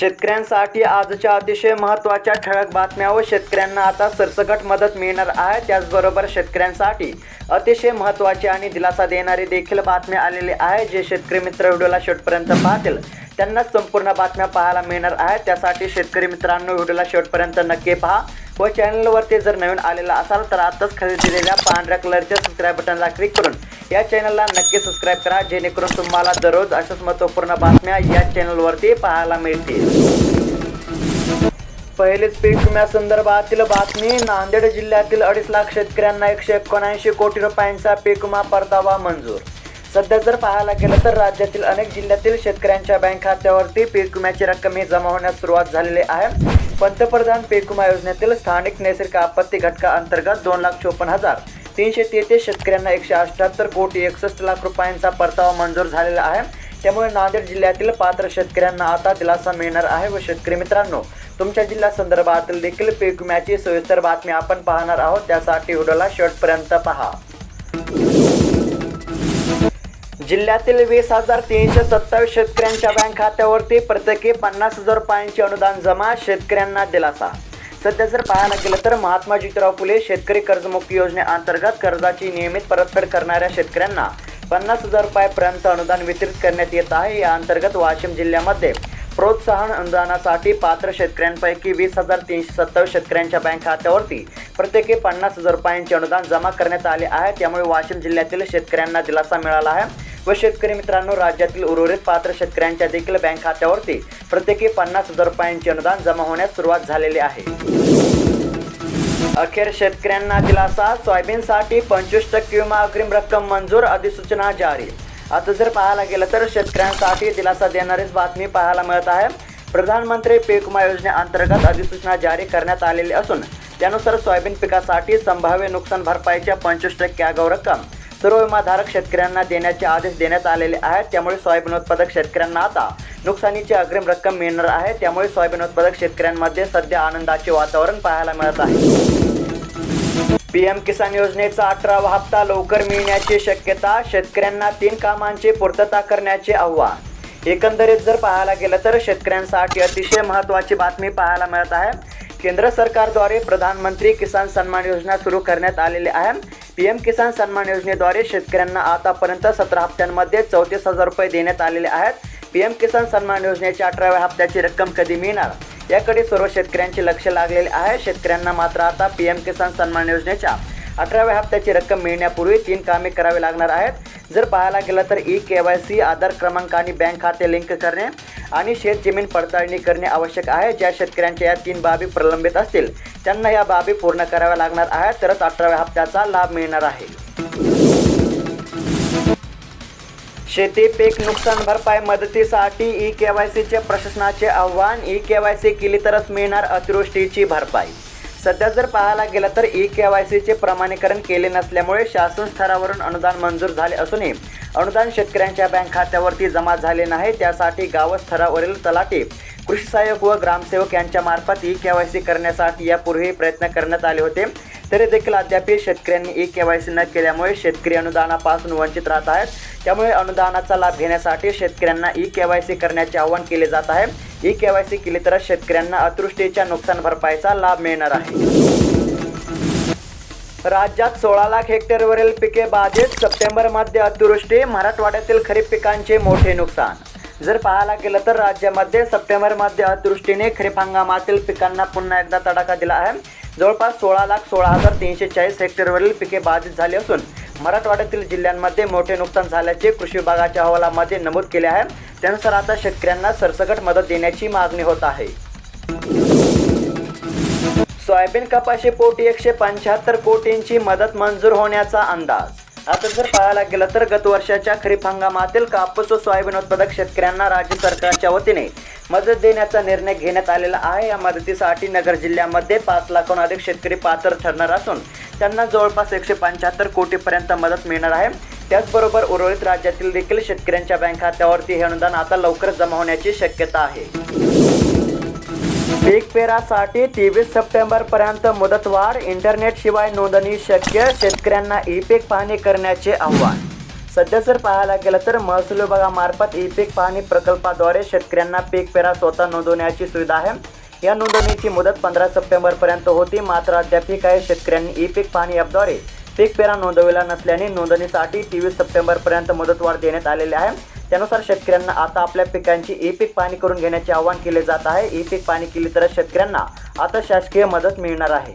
शेतकऱ्यांसाठी आजच्या अतिशय महत्त्वाच्या ठळक बातम्या व शेतकऱ्यांना आता सरसकट मदत मिळणार आहे. त्याचबरोबर शेतकऱ्यांसाठी अतिशय महत्त्वाची आणि दिलासा देणारी देखील बातम्या आलेली आहे. जे शेतकरी मित्र व्हिडिओला शेवटपर्यंत पाहतील त्यांना संपूर्ण बातम्या पाहायला मिळणार आहे. त्यासाठी शेतकरी मित्रांनो व्हिडिओला शेवटपर्यंत नक्की पहा. व चॅनलवरती जर नवीन आलेला असाल तर आताच खाली दिलेल्या पांढऱ्या कलरच्या सबस्क्राईब बटनला क्लिक करून या चॅनलला नक्की सबस्क्राईब करा जेणेकरून तुम्हाला दररोज अशाच महत्त्वपूर्ण बातम्या या चॅनलवरती पाहायला मिळतील. पहिलीच पीक विम्यासंदर्भातील बातमी नांदेड जिल्ह्यातील अडीच लाख शेतकऱ्यांना एकशे एकोणऐंशी कोटी रुपयांचा पीक विमा परतावा मंजूर. सध्या जर पाहायला गेलं तर राज्यातील अनेक जिल्ह्यातील शेतकऱ्यांच्या बँक खात्यावरती पीक विम्याची रक्कम ही जमा होण्यास सुरुवात झालेली आहे. पंतप्रधान पीक विमा योजनेतील स्थानिक नैसर्गिक आपत्ती घटका अंतर्गत दोन लाख चोपन्न हजार तीनशे तेहतीस शेतकऱ्यांना एकशे अठ्याहत्तर कोटी एकसष्ट लाख रुपयांचा परतावा मंजूर झालेला आहे. त्यामुळे नांदेड जिल्ह्यातील पात्र शेतकऱ्यांना आता दिलासा मिळणार आहे व शेतकरी मित्रांनो तुमच्या जिल्हा संदर्भातील देखील पीक विम्याची सविस्तर बातमी आपण पाहणार आहोत. त्यासाठी व्हिडिओला शेवटपर्यंत पहा. जिल्ह्यातील वीस हजार तीनशे सत्तावीस शेतकऱ्यांच्या बँक खात्यावरती प्रत्येकी पन्नास हजार रुपयांचे अनुदान जमा शेतकऱ्यांना दिलासा. सध्या जर पाहायला गेलं तर महात्मा ज्योतिराव फुले शेतकरी कर्जमुक्ती योजनेअंतर्गत कर्जाची नियमित परतफेड करणाऱ्या शेतकऱ्यांना पन्नास हजार रुपयापर्यंत अनुदान वितरित करण्यात येत आहे. या अंतर्गत वाशिम जिल्ह्यामध्ये प्रोत्साहन अनुदानासाठी पात्र शेतकऱ्यांपैकी वीस हजार तीनशे सत्तावीस शेतकऱ्यांच्या बँक खात्यावरती प्रत्येकी पन्नास हजार रुपयांचे अनुदान जमा करण्यात आले आहे. त्यामुळे वाशिम जिल्ह्यातील शेतकऱ्यांना दिलासा मिळाला आहे. व शेतकरी मित्रांनो राज्यातील उर्वरित पात्र शेतकऱ्यांच्या देखील बँक खात्यावरती प्रत्येकी पन्नास हजार रुपयांचे अनुदान जमा होण्यास सुरुवात झालेली आहे. अखेर शेतकऱ्यांना दिलासा सोयाबीनसाठी पंचवीस टक्के विमा अग्रिम रक्कम मंजूर अधिसूचना जारी. आता जर पाहायला गेलं तर शेतकऱ्यांसाठी दिलासा देणारीच बातमी पाहायला मिळत आहे. प्रधानमंत्री पीक विमा योजनेअंतर्गत अधिसूचना जारी करण्यात आलेली असून त्यानुसार सोयाबीन पिकासाठी संभाव्य नुकसान भरपाईच्या पंचवीस टक्के आगाऊ रक्कम सर्व विमाधारक शेतकऱ्यांना देण्याचे आदेश देण्यात आलेले आहेत. त्यामुळे सोयाबीन उत्पादक शेतकऱ्यांना आता नुकसानीची अग्रिम रक्कम मिळणार आहे. त्यामुळे सोयाबीन उत्पादक शेतकऱ्यांमध्ये सध्या आनंदाचे वातावरण पाहायला मिळत आहे. पीएम किसान योजनेचा अठरावा हप्ता लवकर मिळण्याची शक्यता शेतकऱ्यांना तीन कामांची पूर्तता करण्याचे आव्हान. एकंदरीत जर पाहायला गेलं तर शेतकऱ्यांसाठी अतिशय महत्त्वाची बातमी पाहायला मिळत आहे. केंद्र सरकारद्वारे प्रधानमंत्री किसान सन्मान योजना सुरू करण्यात आलेली आहे. पीएम किसान सन्मान योजनेद्वारे शेतकऱ्यांना आतापर्यंत सतरा हप्त्यांमध्ये चौतीस हजार रुपये देण्यात आलेले आहेत. पीएम किसान सन्मान योजनेच्या अठराव्या हप्त्याची रक्कम कधी मिळणार? याकडे सर्व शेतकऱ्यांचे लक्ष लागलेले आहे. शेतकऱ्यांना मात्र आता पीएम किसान सन्मान योजनेच्या अठराव्या हप्त्याची रक्कम मिळण्यापूर्वी तीन कामे करावी लागणार आहेत. जर पाहायला गेलं तर E K Y C Aadhaar क्रमांक आणि बँक खाते लिंक करणे आणि शेत जमीन पडताळणी करणे आवश्यक आहे. ज्या शेतकऱ्यांच्या या तीन बाबी प्रलंबित असतील त्यांना या बाबी पूर्ण कराव्या लागणार आहेत. तरच अठराव्या हप्त्याचा लाभ मिळणार आहे. शेती पीक नुकसान भरपाई मदतीसाठी ई के वाय सीचे प्रशासनाचे आव्हान ई के वाय सी केली तरच मिळणार अतिवृष्टीची भरपाई. सध्या जर पाहायला गेलं तर ई के वाय सीचे प्रमाणीकरण केले नसल्यामुळे शासन स्तरावरून अनुदान मंजूर झाले असूनही अनुदान शेतकऱ्यांच्या बँक खात्यावरती जमा झाले नाही. त्यासाठी गावस्तरावरील तलाठी कृषी सहाय्यक व ग्रामसेवक यांच्या मार्फत ई के वाय सी करण्यासाठी यापूर्वी प्रयत्न करण्यात आले होते. तरी देखील अद्याप शेतकऱ्यांनी ई के वाय सी न केल्यामुळे शेतकरी अनुदानापासून वंचित राहत आहेत. त्यामुळे अनुदानाचा लाभ घेण्यासाठी शेतकऱ्यांना ई के वाय सी करण्याचे आवाहन केले जात आहे. ई के वाय सी केली तर शेतकऱ्यांना अतृष्टीच्या नुकसान भरपाईचा लाभ मिळणार आहे. राज्यात सोळा लाख हेक्टरवरील पिके बाधित. सप्टेंबरमध्ये अतिवृष्टी. मराठवाड्यातील खरीप पिकांचे मोठे नुकसान. जर पाहायला गेलं तर राज्यामध्ये सप्टेंबरमध्ये अतिवृष्टीने खरीप हंगामातील पिकांना पुन्हा एकदा तडाखा दिला आहे. जवळपास सोळा लाख सोळा हजार तीनशे चाळीस हेक्टरवरील पिके बाधित झाली असून मराठवाड्यातील जिल्ह्यांमध्ये मोठे नुकसान झाल्याचे कृषी विभागाच्या अहवालामध्ये नमूद केले आहे. त्यानुसार आता शेतकऱ्यांना सरसकट मदत देण्याची मागणी होत आहे. सोयाबीन कपाशी पोटी एकशे पंच्याहत्तर कोटींची मदत मंजूर होण्याचा अंदाज. आता जर पाहायला गेलं तर गत वर्षाच्या खरीप हंगामातील कापूस व सोयाबीन उत्पादक शेतकऱ्यांना राज्य सरकारच्या वतीने मदत देण्याचा निर्णय घेण्यात आलेला आहे. या मदतीसाठी नगर जिल्ह्यामध्ये पाच लाखाहून अधिक शेतकरी पात्र ठरणार असून त्यांना जवळपास एकशे पंच्याहत्तर कोटीपर्यंत मदत मिळणार आहे. त्याचबरोबर उर्वरित राज्यातील देखील शेतकऱ्यांच्या बँक खात्यावरती हे अनुदान आता लवकर जमा होण्याची शक्यता आहे. पीक पेरासाठी तेवीस सप्टेंबरपर्यंत मुदतवाढ इंटरनेट शिवाय नोंदणी शक्य शेतकऱ्यांना ई पीक पाहणी करण्याचे आव्हान. सध्या जर पाहायला गेलं तर महसूल विभागामार्फत ई पीक पाहणी प्रकल्पाद्वारे शेतकऱ्यांना पीक पेरा स्वतः नोंदवण्याची सुविधा आहे. या नोंदणीची मुदत पंधरा सप्टेंबरपर्यंत होती मात्र अद्यापही काही शेतकऱ्यांनी ई पीक पाहणी ॲपद्वारे पीक पेरा नोंदविला नसल्याने नोंदणीसाठी तेवीस सप्टेंबरपर्यंत मुदतवाढ देण्यात आलेली आहे. त्यानुसार शेतकऱ्यांना आता आपल्या पिकांची ई पीक पाणी करून घेण्याचे आवाहन केले जात आहे. ई पीक पाणी केली तर शेतकऱ्यांना आता शासकीय मदत मिळणार आहे.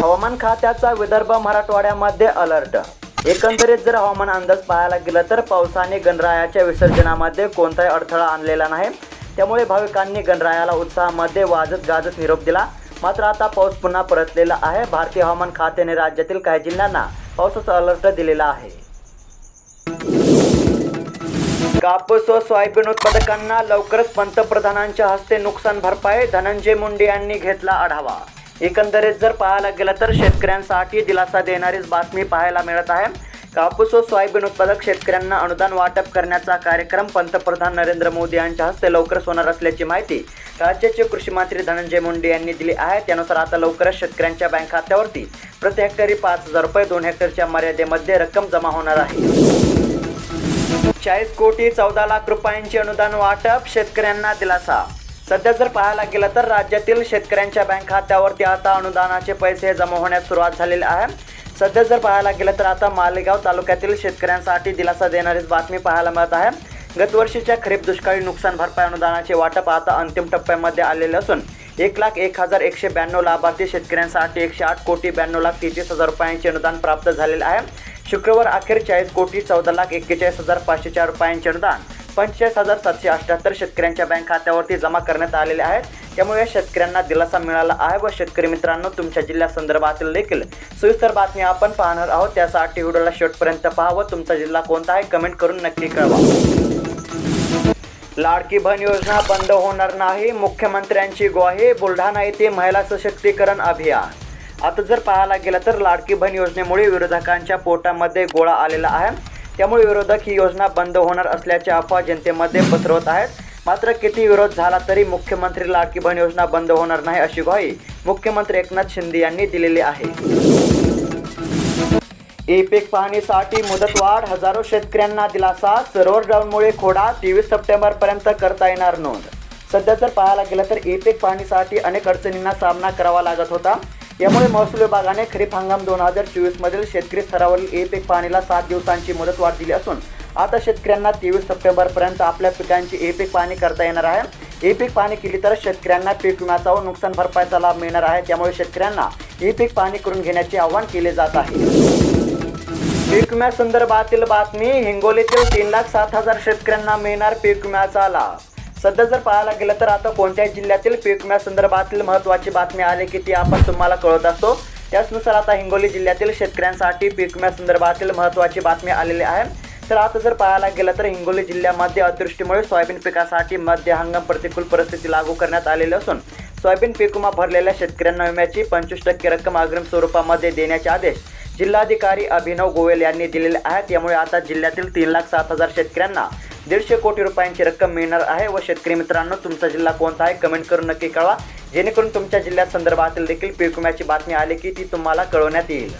हवामान खात्याचा विदर्भ मराठवाड्यामध्ये अलर्ट. एकंदरीत जर हवामान अंदाज पाहायला गेला तर पावसाने गणरायाच्या विसर्जनामध्ये कोणताही अडथळा आणलेला नाही. त्यामुळे भाविकांनी गणरायाला उत्साहामध्ये वाजत गाजत निरोप दिला. मात्र आता पाऊस पुन्हा परतलेला आहे. भारतीय हवामान खात्याने राज्यातील काही जिल्ह्यांना पावसाचा अलर्ट दिलेला आहे. कापूस व सोयाबीन उत्पादकांना लवकरच पंतप्रधानांच्या हस्ते नुकसान भरपाई धनंजय मुंडे यांनी घेतला आढावा. एकंदरीत जर पाहायला गेलं तर शेतकऱ्यांसाठी दिलासा देणारीच बातमी पाहायला मिळत आहे. कापूस व सोयाबीन उत्पादक शेतकऱ्यांना अनुदान वाटप करण्याचा कार्यक्रम पंतप्रधान नरेंद्र मोदी यांच्या हस्ते लवकरच होणार असल्याची माहिती राज्याचे कृषी मंत्री धनंजय मुंडे यांनी दिली आहे. त्यानुसार आता लवकरच शेतकऱ्यांच्या बँक खात्यावरती प्रति हेक्टरी पाच हजार रुपये दोन हेक्टरच्या मर्यादेमध्ये रक्कम जमा होणार आहे. चाळीस कोटी चौदा लाख रुपयांचे अनुदान वाटप शेतकऱ्यांना दिलासा. सध्या जर पाहायला गेलं तर राज्यातील शेतकऱ्यांच्या बँक खात्यावरती आता अनुदानाचे पैसे जमा होण्यास सुरुवात झालेली आहे. सध्या जर पाहायला गेलं तर आता मालेगाव तालुक्यातील शेतकऱ्यांसाठी दिलासा देणारीच बातमी पाहायला मिळत आहे. गतवर्षीच्या खरीप दुष्काळी नुकसान भरपाई अनुदानाचे वाटप आता अंतिम टप्प्यामध्ये आलेले असून एक लाख एक हजार एकशे ब्याण्णव लाभार्थी शेतकऱ्यांसाठी एकशे आठ कोटी ब्याण्णव लाख तेहतीस हजार रुपयांचे अनुदान प्राप्त झालेले आहे. शुक्रवार अखेर चाळीस कोटी चौदा लाख एक्केचाळीस हजार पाचशे चार रुपयांचे अनुदान. पंचेचाळीस हजार सातशे अठ्ठ्याहत्तर शेतकऱ्यांच्या बँक खात्यावरती जमा करण्यात आलेले आहेत. त्यामुळे या शेतकऱ्यांना दिलासा मिळाला आहे व शेतकरी मित्रांनो तुमच्या जिल्ह्यासंदर्भातील देखील सविस्तर बातमी आपण पाहणार आहोत. त्यासाठी व्हिडिओला शेवटपर्यंत पहा व तुमचा जिल्हा कोणता आहे कमेंट करून नक्की कळवा. लाडकी बहन योजना बंद होणार नाही मुख्यमंत्र्यांची ग्वाही बुलढाणा येथे महिला सशक्तीकरण अभियान. आता जर पाहायला गेलं तर लाडकी बहीण योजनेमुळे विरोधकांच्या पोटामध्ये गोळा आलेला आहे. त्यामुळे विरोधक ही योजना बंद होणार असल्याच्या अफवा जनतेमध्ये पसरवत आहेत. मात्र किती विरोध झाला तरी मुख्यमंत्री लाडकी बहीण योजना बंद होणार नाही अशी ग्वाही मुख्यमंत्री एकनाथ शिंदे यांनी दिलेली आहे. ई पीक पाहणीसाठी मुदतवाढ हजारो शेतकऱ्यांना दिलासा सरोवर डाऊनमुळे खोडा तेवीस सप्टेंबरपर्यंत करता येणार नोंद. सध्या जर पाहायला गेलं तर ई पीक पाहणीसाठी अनेक अडचणींना सामना करावा लागत होता. यामुळे महसूल विभागाने खरीप हंगाम दोन हजार चोवीसमधील शेतकरी स्तरावरील ई पीक पाहणीला सात दिवसांची मुदतवाढ दिली असून आता शेतकऱ्यांना तेवीस सप्टेंबरपर्यंत आपल्या पिकांची ई पीक पाहणी करता येणार आहे. ए पीक पाहणी केली तर शेतकऱ्यांना पीक विम्याचा व नुकसान भरपाईचा लाभ मिळणार आहे. त्यामुळे शेतकऱ्यांना ई पीक पाहणी करून घेण्याचे आवाहन केले जात आहे. पीक विम्यासंदर्भातील बातमी हिंगोलीतील तीन लाख सात हजार शेतकऱ्यांना मिळणार पीक विम्याचा लाभ. सध्या जर पाहायला गेलं तर आता कोणत्याही जिल्ह्यातील पीक विम्यासंदर्भातील महत्त्वाची बातमी आली की ती आपण तुम्हाला कळत असतो. त्याचनुसार आता हिंगोली जिल्ह्यातील शेतकऱ्यांसाठी पीक विम्यासंदर्भातील महत्त्वाची बातमी आलेली आहे. तर आता जर पाहायला गेलं तर हिंगोली जिल्ह्यामध्ये अतिवृष्टीमुळे सोयाबीन पिकासाठी मध्य हंगाम प्रतिकूल परिस्थिती लागू करण्यात आलेली असून सोयाबीन पीक विमा भरलेल्या शेतकऱ्यांना विम्याची पंचवीस टक्के रक्कम अग्रिम स्वरूपामध्ये देण्याचे आदेश जिल्हाधिकारी अभिनव गोयल यांनी दिलेले आहेत. त्यामुळे आता जिल्ह्यातील तीन लाख सात हजार शेतकऱ्यांना दीडशे कोटी रुपयांची रक्कम मिळणार आहे व शेतकरी मित्रांनो तुमचा जिल्हा कोणता आहे कमेंट करून नक्की कळवा. जेणेकरून तुमच्या जिल्ह्यात संदर्भातील देखील पीक विम्याची बातमी आली की ती तुम्हाला कळवण्यात येईल.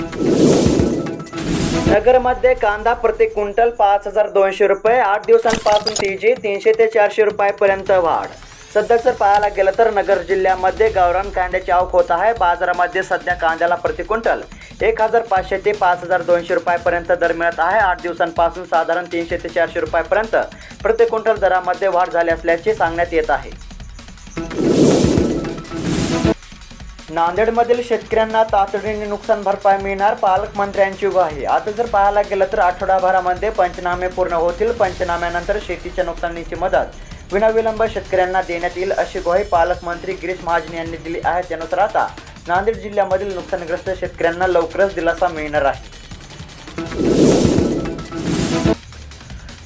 नगरमध्ये कांदा प्रति क्विंटल पाच हजार दोनशे रुपये आठ दिवसांपासून तेजी तीनशे ते चारशे रुपयापर्यंत वाढ. सध्या जर पाहायला गेलं तर नगर जिल्ह्यामध्ये गावरान कांद्याची आवक होत आहे. बाजारामध्ये सध्या कांद्याला प्रति क्विंटल एक हजार पाचशे ते पाच हजार दोनशे रुपयापर्यंत दर मिळत आहे. आठ दिवसांपासून साधारण तीनशे ते चारशे रुपयापर्यंत प्रति क्विंटल दरामध्ये वाढ झाली असल्याचे सांगण्यात येत आहे. नांदेडमधील शेतकऱ्यांना तातडीने नुकसान भरपाई मिळणार पालकमंत्र्यांची ग्वाही. आता जर पाहायला गेलं तर आठवडाभरामध्ये पंचनामे पूर्ण होतील. पंचनाम्यानंतर शेतीच्या नुकसानीची मदत विनाविलंब शेतकऱ्यांना देण्यात येईल अशी ग्वाही पालकमंत्री गिरीश महाजन यांनी दिली आहे. त्यानुसार आता नांदेड जिल्ह्यामधील नुकसानग्रस्त शेतकऱ्यांना लवकरच दिलासा मिळणार आहे.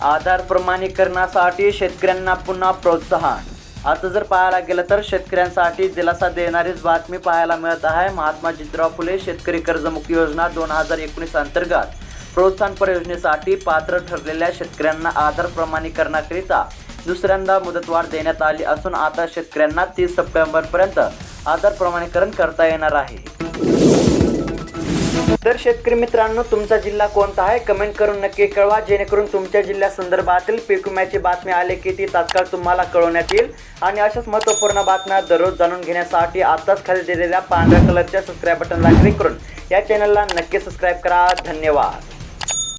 आधार प्रमाणीकरणासाठी शेतकऱ्यांना पुन्हा प्रोत्साहन. आता जर पाहायला गेलं तर शेतकऱ्यांसाठी दिलासा देणारीच बातमी पाहायला मिळत आहे. महात्मा ज्योतिराव फुले शेतकरी कर्जमुक्ती योजना दोन हजार एकोणीस अंतर्गत प्रोत्साहनपर योजनेसाठी पात्र ठरलेल्या शेतकऱ्यांना आधार प्रमाणीकरणाकरिता दुसऱ्यांदा मुदतवाढ देण्यात आली असून आता शेतकऱ्यांना तीस सप्टेंबरपर्यंत आधार प्रमाणीकरण करता येणार आहे. तर शेतकरी मित्रांनो तुमचा जिल्हा कोणता आहे? कमेंट करून नक्की कळवा. जेणेकरून तुमच्या जिल्ह्या संदर्भातील पीक विम्याची बातमी आली की ती तात्काळ तुम्हाला कळवण्यात येईल. आणि अशाच महत्त्वपूर्ण बातम्या दररोज जाणून घेण्यासाठी आताच खाली दिलेल्या पांढऱ्या कलरच्या सबस्क्राईब बटनला क्लिक करून या चॅनलला नक्की सबस्क्राईब करा. धन्यवाद.